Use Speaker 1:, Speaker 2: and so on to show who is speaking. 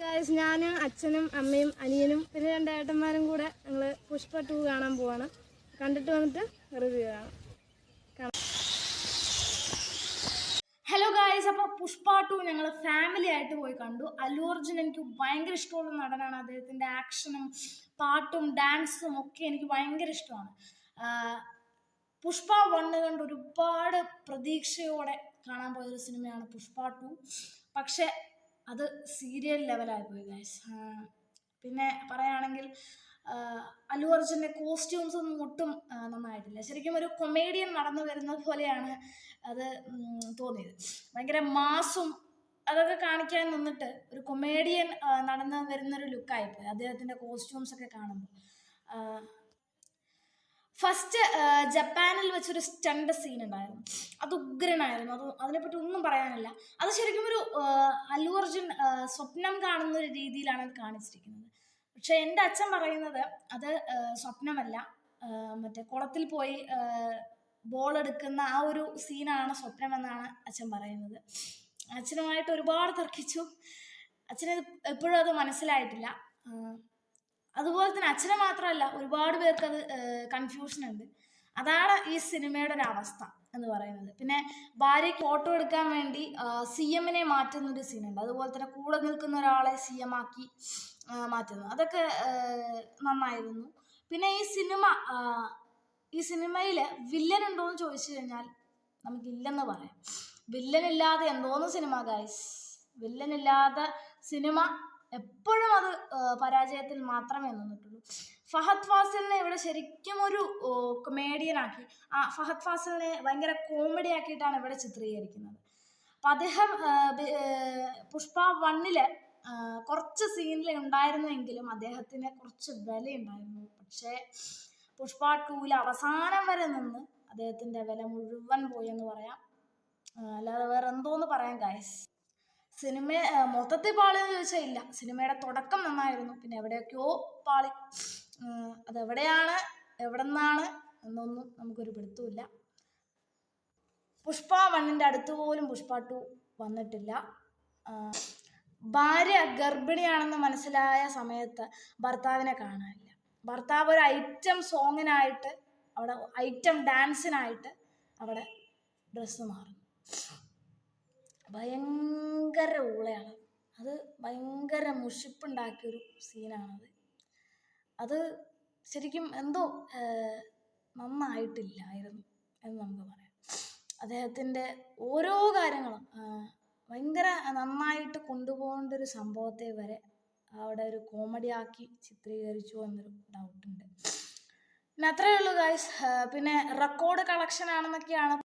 Speaker 1: Guys ഞാൻ അച്ഛനും അമ്മയും അനിയനും പിന്നെ രണ്ട് ഏട്ടന്മാരും കൂടെ ഞങ്ങൾ പുഷ്പ ടു കാണാൻ പോവാണ്. കണ്ടിട്ട് വന്നിട്ട് റിവ്യൂ കാണാം.
Speaker 2: ഹലോ ഗായ്സ് അപ്പോൾ പുഷ്പ ടു ഞങ്ങൾ ഫാമിലി ആയിട്ട് പോയി കണ്ടു. അല്ലു അർജുൻ എനിക്ക് ഭയങ്കര ഇഷ്ടമുള്ള നടനാണ്. അദ്ദേഹത്തിന്റെ ആക്ഷനും പാട്ടും ഡാൻസും ഒക്കെ എനിക്ക് ഭയങ്കര ഇഷ്ടമാണ്. പുഷ്പ വണ്ണ് കണ്ട് ഒരുപാട് പ്രതീക്ഷയോടെ കാണാൻ പോയൊരു സിനിമയാണ് പുഷ്പ ടു. പക്ഷെ അത് സീരിയൽ ലെവലായി പോയി ഗായ്സ് പിന്നെ പറയുകയാണെങ്കിൽ അല്ലു അർജുന്റെ കോസ്റ്റ്യൂംസ് ഒന്നും ഒട്ടും നന്നായിട്ടില്ല. ശരിക്കും ഒരു കൊമേഡിയൻ നടന്നു വരുന്നത് പോലെയാണ് അത് തോന്നിയത്. ഭയങ്കര മാസും അതൊക്കെ കാണിക്കാൻ നിന്നിട്ട് ഒരു കൊമേഡിയൻ നടന്നു വരുന്നൊരു ലുക്കായിപ്പോയി അദ്ദേഹത്തിന്റെ കോസ്റ്റ്യൂംസ് ഒക്കെ കാണുമ്പോൾ ഫസ്റ്റ് ജപ്പാനിൽ വെച്ചൊരു സ്റ്റണ്ട് സീൻ ഉണ്ടായിരുന്നു. അത് ഉഗ്രനായിരുന്നു. അത് അതിനെപ്പറ്റി ഒന്നും പറയാനില്ല. അത് ശരിക്കും ഒരു ആ, അല്ലു അർജുൻ സ്വപ്നം കാണുന്ന ഒരു രീതിയിലാണ് അത് കാണിച്ചിരിക്കുന്നത്. പക്ഷെ എന്റെ അച്ഛൻ പറയുന്നത് അത് സ്വപ്നമല്ല. മറ്റേ കുളത്തിൽ പോയി ബോൾ എടുക്കുന്ന ആ ഒരു സീനാണ് സ്വപ്നം എന്നാണ് അച്ഛൻ പറയുന്നത്. അച്ഛനുമായിട്ട് ഒരുപാട് തർക്കിച്ചു. അച്ഛന് എപ്പോഴും അത് മനസ്സിലായിട്ടില്ല. അതുപോലെ തന്നെ അച്ഛനെ മാത്രമല്ല ഒരുപാട് പേർക്ക് അത് കൺഫ്യൂഷൻ ഉണ്ട്. അതാണ് ഈ സിനിമയുടെ ഒരു അവസ്ഥ എന്ന് പറയുന്നത്. പിന്നെ ഭാര്യയ്ക്ക് ഫോട്ടോ എടുക്കാൻ വേണ്ടി സി എമ്മിനെ മാറ്റുന്ന ഒരു സീനുണ്ട് അതുപോലെ തന്നെ കൂടെ നിൽക്കുന്ന ഒരാളെ സി എം ആക്കി മാറ്റുന്നു. അതൊക്കെ നന്നായിരുന്നു. പിന്നെ ഈ സിനിമ ഈ സിനിമയിൽ വില്ലൻ ഉണ്ടോ എന്ന് ചോദിച്ചു കഴിഞ്ഞാൽ നമുക്കില്ലെന്ന് പറയാം. വില്ലനില്ലാതെ എന്തോന്ന് സിനിമ ഗൈസ് വില്ലനില്ലാതെ സിനിമ എപ്പോഴും അത് പരാജയത്തിൽ മാത്രമേ നിന്നിട്ടുള്ളൂ. ഫഹദ് ഫാസിലിനെ ഇവിടെ ശരിക്കും ഒരു കൊമേഡിയനാക്കി ആ ഫഹദ് ഫാസിലിനെ ഭയങ്കര കോമഡി ആക്കിയിട്ടാണ് ഇവിടെ ചിത്രീകരിക്കുന്നത്. അപ്പം അദ്ദേഹം പുഷ്പ വണ്ണിൽ കുറച്ച് സീനിൽ ഉണ്ടായിരുന്നെങ്കിലും അദ്ദേഹത്തിന് കുറച്ച് വിലയുണ്ടായിരുന്നു. പക്ഷേ പുഷ്പ ടൂവിൽ അവസാനം വരെ നിന്ന് അദ്ദേഹത്തിന്റെ വില മുഴുവൻ പോയെന്ന് പറയാം. അല്ലാതെ വേറെ എന്തോന്ന് പറയാം ഗായ്സ് സിനിമ മൊത്തത്തിൽ പാളിയെന്ന് ചോദിച്ചാൽ ഇല്ല. സിനിമയുടെ തുടക്കം നന്നായിരുന്നു. പിന്നെ എവിടെയൊക്കെയോ പാളി. അതെവിടെയാണ് എവിടെ നിന്നാണ് എന്നൊന്നും നമുക്കൊരു പിടുത്തമില്ല പുഷ്പ വണ്ണിന്റെ അടുത്ത് പോലും പുഷ്പ ടു വന്നിട്ടില്ല. ഭാര്യ ഗർഭിണിയാണെന്ന് മനസ്സിലായ സമയത്ത് ഭർത്താവിനെ കാണാനില്ല. ഭർത്താവ് ഒരു ഐറ്റം സോങ്ങിനായിട്ട് അവിടെ ഐറ്റം ഡാൻസിനായിട്ട് അവിടെ ഡ്രസ്സ് മാറുന്നു. ഭയങ്കര ഊളയാണ്. അത് ഭയങ്കര മുഷിപ്പുണ്ടാക്കിയൊരു സീനാണത്. അത് ശരിക്കും എന്തോ നന്നായിട്ടില്ലായിരുന്നു എന്ന് നമുക്ക് പറയാം. അദ്ദേഹത്തിന്റെ ഓരോ കാര്യങ്ങളും ഭയങ്കര നന്നായിട്ട് കൊണ്ടുപോകേണ്ട ഒരു സംഭവത്തെ വരെ അവിടെ ഒരു കോമഡി ആക്കി ചിത്രീകരിച്ചു എന്നൊരു ഡൗട്ടുണ്ട് പിന്നെ അത്രയേ ഉള്ളൂ ഗായ്സ് പിന്നെ റെക്കോർഡ് കളക്ഷൻ ആണെന്നൊക്കെയാണ്